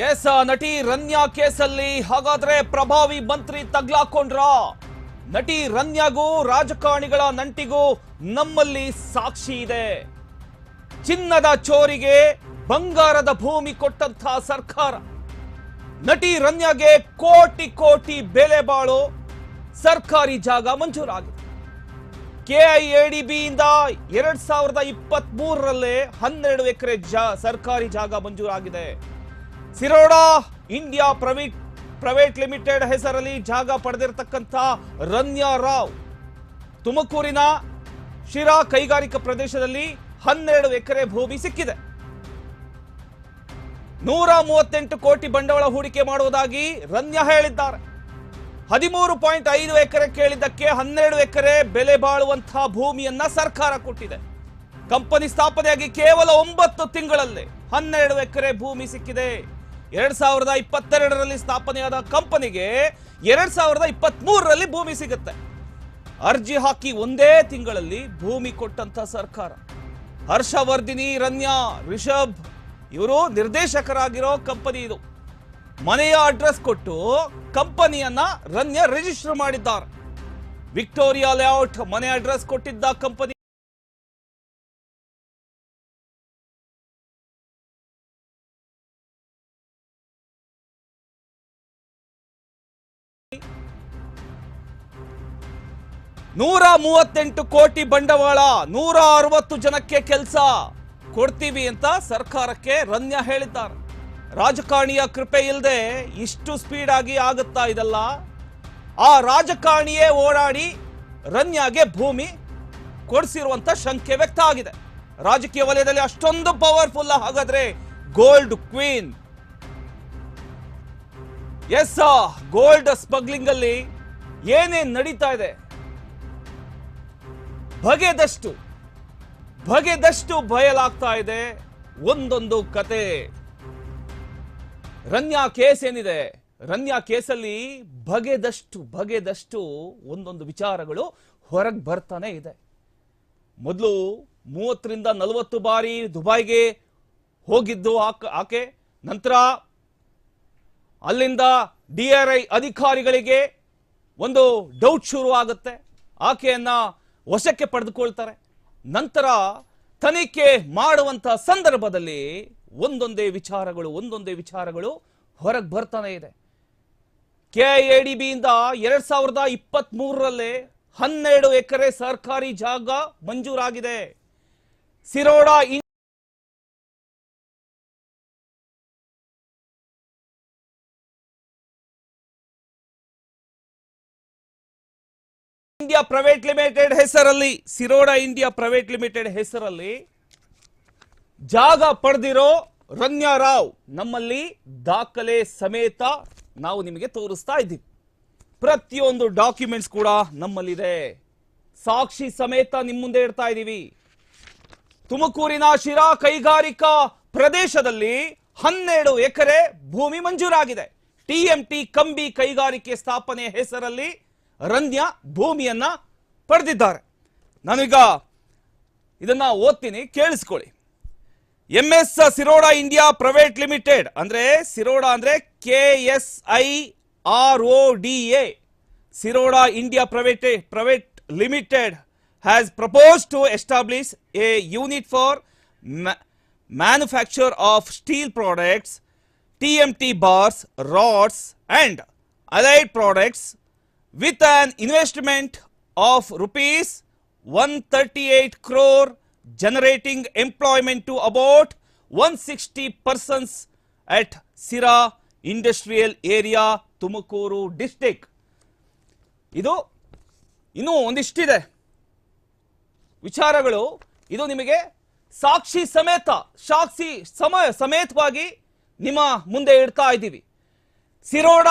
S ನಟಿ ರನ್ಯಾ ಕೇಸಲ್ಲಿ ಹಾಗಾದ್ರೆ ಪ್ರಭಾವಿ ಮಂತ್ರಿ ತಗ್ಲಾಕೊಂಡ್ರ? ನಟಿ ರನ್ಯಾಗೂ ರಾಜಕಾರಣಿಗಳ ನಂಟಿಗೂ ನಮ್ಮಲ್ಲಿ ಸಾಕ್ಷಿ ಇದೆ. ಚಿನ್ನದ ಚೋರಿಗೆ ಬಂಗಾರದ ಭೂಮಿ ಕೊಟ್ಟಂತ ಸರ್ಕಾರ. ನಟಿ ರನ್ಯಾಗೆ ಕೋಟಿ ಕೋಟಿ ಬೆಲೆ ಬಾಳು. ಸರ್ಕಾರಿ ಜಾಗ ಮಂಜೂರಾಗಿದೆ. ಕೆಐಎಡಿಬಿಯಿಂದ ಎರಡ್ ಸಾವಿರದ ಇಪ್ಪತ್ತ್ ಮೂರರಲ್ಲೇ ಹನ್ನೆರಡು ಎಕರೆ ಜ ಸರ್ಕಾರಿ ಜಾಗ ಮಂಜೂರಾಗಿದೆ. Siroda India private private limited ಹೆಸರಲ್ಲಿ ಜಾಗ ಪಡೆದಿರತಕ್ಕಂಥ ರನ್ಯಾ ರಾವ್. ತುಮಕೂರಿನ ಶಿರಾ ಕೈಗಾರಿಕಾ ಪ್ರದೇಶದಲ್ಲಿ ಹನ್ನೆರಡು ಎಕರೆ ಭೂಮಿ ಸಿಕ್ಕಿದೆ. ನೂರ ಮೂವತ್ತೆಂಟು ಕೋಟಿ ಬಂಡವಾಳ ಹೂಡಿಕೆ ಮಾಡುವುದಾಗಿ ರನ್ಯಾ ಹೇಳಿದ್ದಾರೆ. ಹದಿಮೂರು ಪಾಯಿಂಟ್ ಐದು ಎಕರೆ ಕೇಳಿದ್ದಕ್ಕೆ ಹನ್ನೆರಡು ಎಕರೆ ಬೆಲೆ ಬಾಳುವಂತಹ ಭೂಮಿಯನ್ನ ಸರ್ಕಾರ ಕೊಟ್ಟಿದೆ. ಕಂಪನಿ ಸ್ಥಾಪನೆಯಾಗಿ ಕೇವಲ ಒಂಬತ್ತು ತಿಂಗಳಲ್ಲಿ ಹನ್ನೆರಡು ಎಕರೆ ಭೂಮಿ ಸಿಕ್ಕಿದೆ. ಎರಡ್ ಸಾವಿರದ ಇಪ್ಪತ್ತೆರಡರಲ್ಲಿ ಸ್ಥಾಪನೆಯಾದ ಕಂಪನಿಗೆ ಎರಡ್ ಸಾವಿರದ ಇಪ್ಪತ್ತ್ ಮೂರರಲ್ಲಿ ಭೂಮಿ ಸಿಗುತ್ತೆ. ಅರ್ಜಿ ಹಾಕಿ ಒಂದೇ ತಿಂಗಳಲ್ಲಿ ಭೂಮಿ ಕೊಟ್ಟಂತ ಸರ್ಕಾರ. ಹರ್ಷವರ್ಧಿನಿ, ರನ್ಯಾ, ರಿಷಬ್, ಇವರು ನಿರ್ದೇಶಕರಾಗಿರೋ ಕಂಪನಿ ಇದು. ಮನೆಯ ಅಡ್ರೆಸ್ ಕೊಟ್ಟು ಕಂಪನಿಯನ್ನ ರನ್ಯಾ ರಿಜಿಸ್ಟರ್ ಮಾಡಿದ್ದಾರೆ. ವಿಕ್ಟೋರಿಯಾ ಲೇಔಟ್ ಮನೆ ಅಡ್ರೆಸ್ ಕೊಟ್ಟಿದ್ದ ಕಂಪನಿ ನೂರ ಮೂವತ್ತೆಂಟು ಕೋಟಿ ಬಂಡವಾಳ ನೂರ ಅರವತ್ತು ಜನಕ್ಕೆ ಕೆಲಸ. ಕೊಡ್ತೀವಿ ಅಂತ ಸರ್ಕಾರಕ್ಕೆ ರನ್ಯ ಹೇಳಿದ್ದಾರೆ. ರಾಜಕಾರಣಿಯ ಕೃಪೆ ಇಲ್ಲದೆ ಇಷ್ಟು ಸ್ಪೀಡ್ ಆಗಿ ಆಗುತ್ತಾ ಇದಲ್ಲ? ಆ ರಾಜಕಾರಣಿಯೇ ಓಡಾಡಿ ರನ್ಯಾಗೆ ಭೂಮಿ ಕೊಡಿಸಿರುವಂತ ಶಂಕೆ ವ್ಯಕ್ತ ಆಗಿದೆ. ರಾಜಕೀಯ ವಲಯದಲ್ಲಿ ಅಷ್ಟೊಂದು ಪವರ್ಫುಲ್ ಹಾಗಾದ್ರೆ ಗೋಲ್ಡ್ ಕ್ವೀನ್ ಎಸ್ ಗೋಲ್ಡ್ ಸ್ಮಗ್ಲಿಂಗ್ ಅಲ್ಲಿ ಏನೇನ್ ನಡೀತಾ ಇದೆ? ಬಗೆದಷ್ಟು ಬಗೆದಷ್ಟು ಬಯಲಾಗ್ತಾ ಇದೆ ಒಂದೊಂದು ಕತೆ. ರನ್ಯಾ ಕೇಸ್ ಏನಿದೆ? ರನ್ಯಾ ಕೇಸಲ್ಲಿ ಬಗೆದಷ್ಟು ಬಗೆದಷ್ಟು ಒಂದೊಂದು ವಿಚಾರಗಳು ಹೊರಗೆ ಬರ್ತಾನೆ ಇದೆ. ಮೊದಲು ಮೂವತ್ತರಿಂದ ನಲವತ್ತು ಬಾರಿ ದುಬೈಗೆ ಹೋಗಿದ್ದು ಆಕ- ನಂತರ ಅಲ್ಲಿಂದ ಡಿ ಆರ್ ಐ ಅಧಿಕಾರಿಗಳಿಗೆ ಒಂದು ಡೌಟ್ ಶುರು ಆಗುತ್ತೆ ಆಕೆಯನ್ನ ವಶಕ್ಕೆ ಪಡೆದುಕೊಳ್ತಾರೆ. ನಂತರ ತನಿಖೆ ಮಾಡುವಂತಹ ಸಂದರ್ಭದಲ್ಲಿ ಒಂದೊಂದೇ ವಿಚಾರಗಳು ಒಂದೊಂದೇ ವಿಚಾರಗಳು ಹೊರಗೆ ಬರ್ತಾನೆ ಇದೆ. ಕೆಐಎಡಿಬಿಯಿಂದ ಎರಡ್ ಸಾವಿರದ ಇಪ್ಪತ್ತ್ ಮೂರರಲ್ಲಿ ಹನ್ನೆರಡು ಎಕರೆ ಸರ್ಕಾರಿ ಜಾಗ ಮಂಜೂರಾಗಿದೆ. ಸಿರೋಡಾ ಇಂಡಿಯಾ ಪ್ರೈವೇಟ್ ಲಿಮಿಟೆಡ್ ಹೆಸರಲ್ಲಿ ಸಿರೋಡಾ ಇಂಡಿಯಾ ಪ್ರೈವೇಟ್ ಲಿಮಿಟೆಡ್ ಹೆಸರಲ್ಲಿ ಜಾಗ ಪಡೆದಿರೋ ರನ್ಯಾ ರಾವ್ ನಮ್ಮಲ್ಲಿ ದಾಖಲೆ ಸಮೇತ ನಾವು ನಿಮಗೆ ತೋರಿಸ್ತಾ ಇದ್ದೀವಿ. ಪ್ರತಿಯೊಂದು ಡಾಕ್ಯುಮೆಂಟ್ಸ್ ಕೂಡ ನಮ್ಮಲ್ಲಿದೆ. ಸಾಕ್ಷಿ ಸಮೇತ ನಿಮ್ಮ ಮುಂದೆ ಇಡ್ತಾ ಇದ್ದೀವಿ. ತುಮಕೂರಿನ ಶಿರಾ ಕೈಗಾರಿಕಾ ಪ್ರದೇಶದಲ್ಲಿ ಹನ್ನೆರಡು ಎಕರೆ ಭೂಮಿ ಮಂಜೂರಾಗಿದೆ. ಟಿಎಂಟಿ ಕಂಬಿ ಕೈಗಾರಿಕೆ ಸ್ಥಾಪನೆ ಹೆಸರಲ್ಲಿ ರನ್ಯಾ ಭೂಮಿಯನ್ನ ಪಡೆದಿದ್ದಾರೆ. ನಾನೀಗ ಇದನ್ನ ಓದ್ತೀನಿ, ಕೇಳಿಸ್ಕೊಳ್ಳಿ. M S Siroda India private limited, ಅಂದ್ರೆ ಸಿರೋಡಾ ಅಂದ್ರೆ K S I R O D A, Siroda India private private limited has propose to establish a unit for manufacture of steel products T M T bars rods and allied products with an investment of rupees one thirty eight crore generating employment to about one sixty persons at Sira industrial area Tumakuru district ಇದು ಇನ್ನೂ ಒಂದಿಷ್ಟಿದೆ. ವಿಚಾರಗಳು, ಇದು ನಿಮಗೆ ಸಾಕ್ಷಿ ಸಮೇತ, ಸಾಕ್ಷಿ ಸಮ ಸಮೇತವಾಗಿ ನಿಮ್ಮ ಮುಂದೆ ಇಡ್ತಾ ಇದ್ದೀವಿ. ಸಿರೋಡ